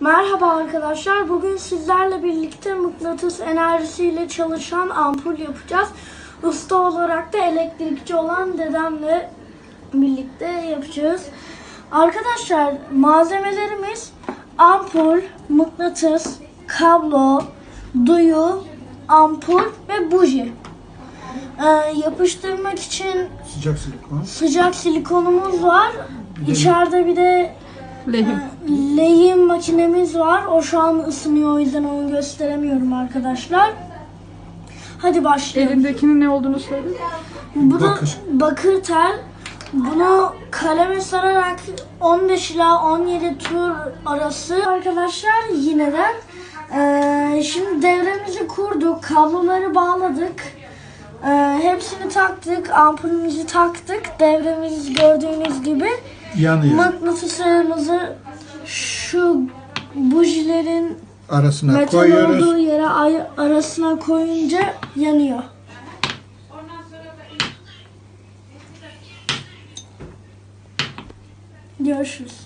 Merhaba arkadaşlar. Bugün sizlerle birlikte mıknatıs enerjisiyle çalışan ampul yapacağız. Usta olarak da elektrikçi olan dedemle birlikte yapacağız. Arkadaşlar malzemelerimiz ampul, mıknatıs, kablo, duyu, ampul ve buji. Ee, yapıştırmak için Sıcak silikon. sıcak silikonumuz var. İçeride bir de Lehim. Lehim makinemiz var. O şu an ısınıyor o yüzden onu gösteremiyorum arkadaşlar. Hadi başlayalım. Elindekinin ne olduğunu söyle. Bu da Bakır. bakır tel. Bunu kaleme sararak 15 ila 17 tur arası arkadaşlar yineden. Ee, şimdi devremizi kurduk. Kabloları bağladık. Ee, hepsini taktık. Ampulümüzü taktık. Devremiz gördüğünüz gibi. Yanıyor. Mıknatısımızı şu bujilerin Arasına metal koyuyoruz. olduğu yere arasına koyunca yanıyor. Görüşürüz.